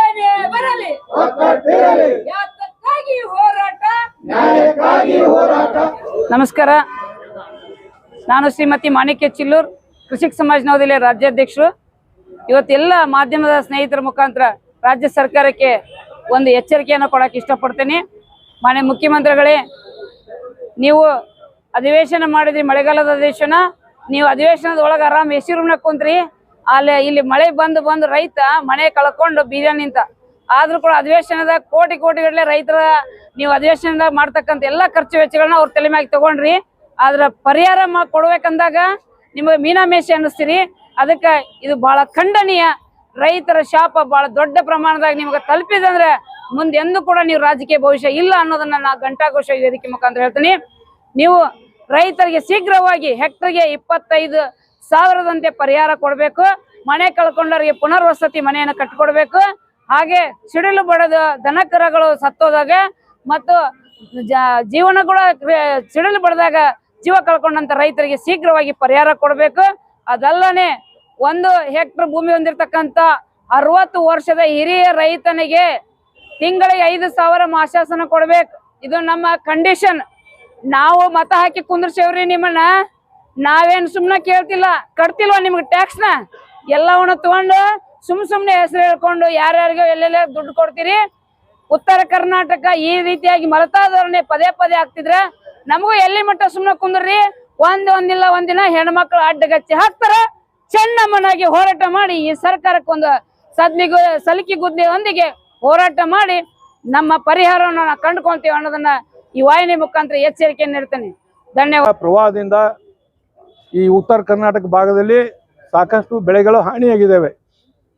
ಏನೇ ಬರಲಿ. ಯಾತಕ್ಕಾಗಿ ಹೋರಾಟ? ನ್ಯಾಯಕ್ಕಾಗಿ ಹೋರಾಟ. ನಮಸ್ಕಾರ. ನಾನು ಶ್ರೀಮತಿ ಮಾಣಿಕ್ಯ ಚಿಲ್ಲೂರ್ ಕೃಷಿಕ ಸಮಾಜ ನವದೆಹಲಿಯ ರಾಜ್ಯಾಧ್ಯಕ್ಷರು. ಇವತ್ತೆಲ್ಲ ಮಾಧ್ಯಮದ ಸ್ನೇಹಿತರ ಮುಖಾಂತರ ರಾಜ್ಯ ಸರ್ಕಾರಕ್ಕೆ ಒಂದು ಎಚ್ಚರಿಕೆಯನ್ನು ಕೊಡಕ್ಕೆ ಇಷ್ಟಪಡ್ತೇನೆ. ಮಾನ್ಯ ಮುಖ್ಯಮಂತ್ರಿಗಳೇ ನೀವು ಅಧಿವೇಶನ ಮಾಡಿದ್ರಿ ಮಳೆಗಾಲದ ಅಧಿವೇಶನ. ನೀವು ಅಧಿವೇಶನದ ಒಳಗೆ ಆರಾಮ್ ಎಸಿ ರೂಮ್ನಾಗ ಕುಂತ್ರಿ. ಅಲ್ಲಿ ಇಲ್ಲಿ ಮಳೆ ಬಂದು ಬಂದು ರೈತ ಮನೆ ಕಳ್ಕೊಂಡು ಬೀಜ ನಿಂತ ಆದ್ರೂ ಕೂಡ ಅಧಿವೇಶನದಾಗ ಕೋಟಿ ಕೋಟಿ ರೈತರ ನೀವು ಅಧಿವೇಶನದಾಗ ಮಾಡ್ತಕ್ಕಂಥ ಎಲ್ಲಾ ಖರ್ಚು ವೆಚ್ಚಗಳನ್ನ ಅವ್ರ ತಲೆ ಮ್ಯಾಗ ತಗೊಂಡ್ರಿ. ಅದ್ರ ಪರಿಹಾರ ಕೊಡ್ಬೇಕಂದಾಗ ನಿಮಗೆ ಮೀನಾಮೇಷ ಅನ್ನಿಸ್ತೀರಿ. ಅದಕ್ಕೆ ಇದು ಬಹಳ ಖಂಡನೀಯ. ರೈತರ ಶಾಪ ಬಹಳ ದೊಡ್ಡ ಪ್ರಮಾಣದಾಗ ನಿಮಗೆ ತಲುಪಿದಂದ್ರೆ ಮುಂದೆ ಎಂದೂ ಕೂಡ ನೀವು ರಾಜಕೀಯ ಭವಿಷ್ಯ ಇಲ್ಲ ಅನ್ನೋದನ್ನ ನಾ ಘಂಟಾಘೋಷ ವೇದಿಕೆ ಮುಖಾಂತರ ಹೇಳ್ತೀನಿ. ನೀವು ರೈತರಿಗೆ ಶೀಘ್ರವಾಗಿ ಹೆಕ್ಟರ್ಗೆ ಇಪ್ಪತ್ತೈದು ಸಾವಿರದಂತೆ ಪರಿಹಾರ ಕೊಡಬೇಕು. ಮನೆ ಕಳ್ಕೊಂಡವರಿಗೆ ಪುನರ್ವಸತಿ ಮನೆಯನ್ನು ಕಟ್ಟಿಕೊಡ್ಬೇಕು ಹಾಗೆ ಸಿಡಿಲು ಬಡದ ದನಕರಗಳು ಸತ್ತೋದಾಗ ಮತ್ತು ಜೀವನ ಕೂಡ ಸಿಡಿಲು ಬಡದಾಗ ಜೀವ ಕಳ್ಕೊಂಡಂತ ರೈತರಿಗೆ ಶೀಘ್ರವಾಗಿ ಪರಿಹಾರ ಕೊಡಬೇಕು. ಅದಲ್ಲದೆ ಒಂದು ಹೆಕ್ಟರ್ ಭೂಮಿ ಹೊಂದಿರತಕ್ಕಂತ ಅರವತ್ತು ವರ್ಷದ ಹಿರಿಯ ರೈತನಿಗೆ ತಿಂಗಳಿಗೆ ಐದು ಸಾವಿರ ಮಾಶಾಸನ ಕೊಡ್ಬೇಕು. ಇದು ನಮ್ಮ ಕಂಡೀಷನ್ ನಾವು ಮತ ಹಾಕಿ ಕುಂದ್ರಸೇವ್ರಿ ನಿಮ್ಮನ್ನ? ನಾವೇನ್ ಸುಮ್ನೆ ಕೇಳ್ತಿಲ್ಲ, ಕಟ್ತಿಲ್ವ ನಿಮ್ಗೆ ಟ್ಯಾಕ್ಸ್ನ ಎಲ್ಲವನ್ನ ತಗೊಂಡು ಸುಮ್ ಸುಮ್ನೆ ಹೆಸರು ಹೇಳ್ಕೊಂಡು ಯಾರ್ಯಾರಿಗೋ ಎಲ್ಲೆಲ್ಲ ದುಡ್ಡು ಕೊಡ್ತೀರಿ? ಉತ್ತರ ಕರ್ನಾಟಕ ಈ ರೀತಿಯಾಗಿ ಮಲತಾ ಧೋರಣೆ ಪದೇ ಪದೇ ಆಗ್ತಿದ್ರೆ ನಮಗೂ ಎಲ್ಲಿ ಮಟ್ಟ ಸುಮ್ನೆ ಕುಂದ್ರಿ? ಒಂದ್ ಒಂದಿಲ್ಲ, ಒಂದಿನ ಹೆಣ್ಮಕ್ಳು ಅಡ್ಡಗಚ್ಚಿ ಹಾಕ್ತಾರ, ಚೆನ್ನಮ್ಮನಾಗಿ ಹೋರಾಟ ಮಾಡಿ ಈ ಸರ್ಕಾರಕ್ಕೊಂದು ಸದ್ಲಿಗು ಸಲಿಕೆ ಗುದ್ದೆಯೊಂದಿಗೆ ಹೋರಾಟ ಮಾಡಿ ನಮ್ಮ ಪರಿಹಾರವನ್ನು ಕಂಡುಕೊಂತೀವಿ ಅನ್ನೋದನ್ನ ಈ ವಾಹಿನಿ ಮುಖಾಂತರ ಎಚ್ಚರಿಕೆ ನೀಡ್ತೇನೆ. ಧನ್ಯವಾದ. ಪ್ರವಾಹದಿಂದ ಈ ಉತ್ತರ ಕರ್ನಾಟಕ ಭಾಗದಲ್ಲಿ ಸಾಕಷ್ಟು ಬೆಳೆಗಳು ಹಾನಿಯಾಗಿದ್ದಾವೆ.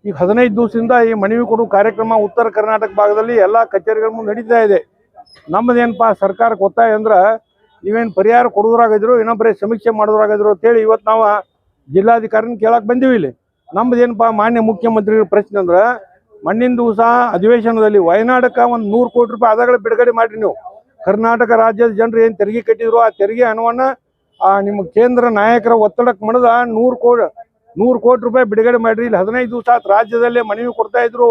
ಈಗ ಹದಿನೈದು ದಿವಸದಿಂದ ಈ ಮನವಿ ಕೊಡುವ ಕಾರ್ಯಕ್ರಮ ಉತ್ತರ ಕರ್ನಾಟಕ ಭಾಗದಲ್ಲಿ ಎಲ್ಲ ಕಚೇರಿಗಳ ಮುಂದೆ ನಡೀತಾ ಇದೆ. ನಮ್ಮದೇನಪ್ಪ ಸರ್ಕಾರಕ್ಕೆ ಒತ್ತಾಯ ಅಂದ್ರೆ ನೀವೇನು ಪರಿಹಾರ ಕೊಡೋದ್ರಾಗಿದ್ರು ಇನ್ನೊಬ್ಬರೇ ಸಮೀಕ್ಷೆ ಮಾಡೋದ್ರಾಗಿದ್ರು ಅಂತೇಳಿ ಇವತ್ತು ನಾವು ಜಿಲ್ಲಾಧಿಕಾರಿನ ಕೇಳಕ್ಕೆ ಬಂದೀವಿ ಇಲ್ಲಿ. ನಮ್ಮದೇನಪ್ಪ ಮಾನ್ಯ ಮುಖ್ಯಮಂತ್ರಿಗಳ ಪ್ರಶ್ನೆ ಅಂದ್ರೆ, ಮಣ್ಣಿನ ದಿವಸ ಅಧಿವೇಶನದಲ್ಲಿ ವಯನಾಡಕ್ಕೆ ಒಂದು ನೂರು ಕೋಟಿ ರೂಪಾಯಿ ಅದಗಳ ಬಿಡುಗಡೆ ಮಾಡಿರಿ ನೀವು. ಕರ್ನಾಟಕ ರಾಜ್ಯದ ಜನರು ಏನು ತೆರಿಗೆ ಕಟ್ಟಿದ್ರು ಆ ತೆರಿಗೆ ಹಣವನ್ನ ಆ ನಿಮ್ಮ ಕೇಂದ್ರ ನಾಯಕರ ಒತ್ತಡಕ್ಕೆ ಮಣದ ನೂರು ಕೋಟಿ ನೂರು ಕೋಟಿ ರೂಪಾಯಿ ಬಿಡುಗಡೆ ಮಾಡ್ರಿ. ಇಲ್ಲಿ ಹದಿನೈದು ದಿವಸ ಆತ್ ರಾಜ್ಯದಲ್ಲೇ ಮನವಿ ಕೊಡ್ತಾ ಇದ್ರು.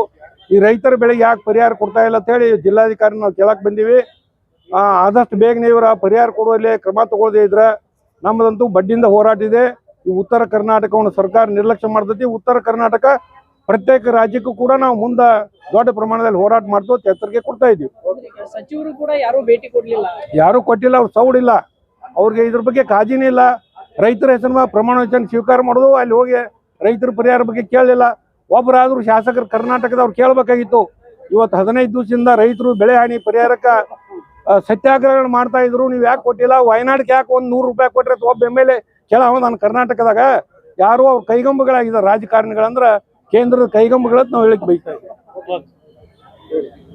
ಈ ರೈತರ ಬೆಳೆಗೆ ಯಾಕೆ ಪರಿಹಾರ ಕೊಡ್ತಾ ಇಲ್ಲ ಅಂತ ಹೇಳಿ ಜಿಲ್ಲಾಧಿಕಾರಿ ನಾವು ಕೇಳಕ್ ಬಂದೀವಿ. ಆ, ಆದಷ್ಟು ಬೇಗನೆ ಇವರ ಪರಿಹಾರ ಕೊಡುವಲ್ಲಿ ಕ್ರಮ ತಗೊಳ್ಳದೇ ಇದ್ರೆ. ನಮ್ಮದಂತೂ ಬಡ್ಡಿಯಿಂದ ಹೋರಾಟ ಇದೆ. ಈ ಉತ್ತರ ಕರ್ನಾಟಕವನ್ನು ಸರ್ಕಾರ ನಿರ್ಲಕ್ಷ್ಯ ಮಾಡ್ತೈತಿ. ಉತ್ತರ ಕರ್ನಾಟಕ ಪ್ರತ್ಯೇಕ ರಾಜ್ಯಕ್ಕೂ ಕೂಡ ನಾವು ಮುಂದೆ ದೊಡ್ಡ ಪ್ರಮಾಣದಲ್ಲಿ ಹೋರಾಟ ಮಾಡ್ತೋ ಎತ್ತರಿಗೆ ಎಚ್ಚರಿಕೆ ಕೊಡ್ತಾ ಇದ್ದೀವಿ. ಸಚಿವರು ಕೂಡ ಯಾರು ಭೇಟಿ ಕೊಡ್ಲಿಲ್ಲ. ಯಾರು ಕೊಟ್ಟಿಲ್ಲ ಅವ್ರು ಸೌಡಿಲ್ಲ ಅವ್ರಿಗೆ ಇದ್ರ ಬಗ್ಗೆ ಕಾಜಿನೇ ಇಲ್ಲ. ರೈತರ ಹೆಸರು ಪ್ರಮಾಣ ವಚನ ಸ್ವೀಕಾರ ಮಾಡೋದು, ಅಲ್ಲಿ ಹೋಗಿ ರೈತರ ಪರಿಹಾರ ಬಗ್ಗೆ ಕೇಳಲಿಲ್ಲ. ಒಬ್ಬರಾದ್ರೂ ಶಾಸಕರು ಕರ್ನಾಟಕದವ್ರು ಕೇಳಬೇಕಾಗಿತ್ತು. ಇವತ್ತು ಹದಿನೈದು ದಿವಸದಿಂದ ರೈತರು ಬೆಳೆ ಹಾನಿ ಪರಿಹಾರಕ್ಕೆ ಸತ್ಯಾಗ್ರಹಗಳು ಮಾಡ್ತಾ ಇದ್ರು. ನೀವು ಯಾಕೆ ಕೊಟ್ಟಿಲ್ಲ? ವಯನಾಡ್ಗೆ ಯಾಕೆ ಒಂದು ನೂರು ರೂಪಾಯಿ ಕೊಟ್ಟರೆ ಒಬ್ಬ ಎಂ ಎಲ್ ಎ, ಕೇಳ ನಾನು ಕರ್ನಾಟಕದಾಗ ಯಾರು ಅವ್ರ ಕೈಗೊಂಬಗಳಾಗಿದ್ದಾರೆ ರಾಜಕಾರಣಿಗಳಂದ್ರೆ ಕೇಂದ್ರದ ಕೈಗೊಂಬಗಳಂತ ನಾವು ಹೇಳಿಕ್ ಬೈತಾ ಇದ್ದೀವಿ.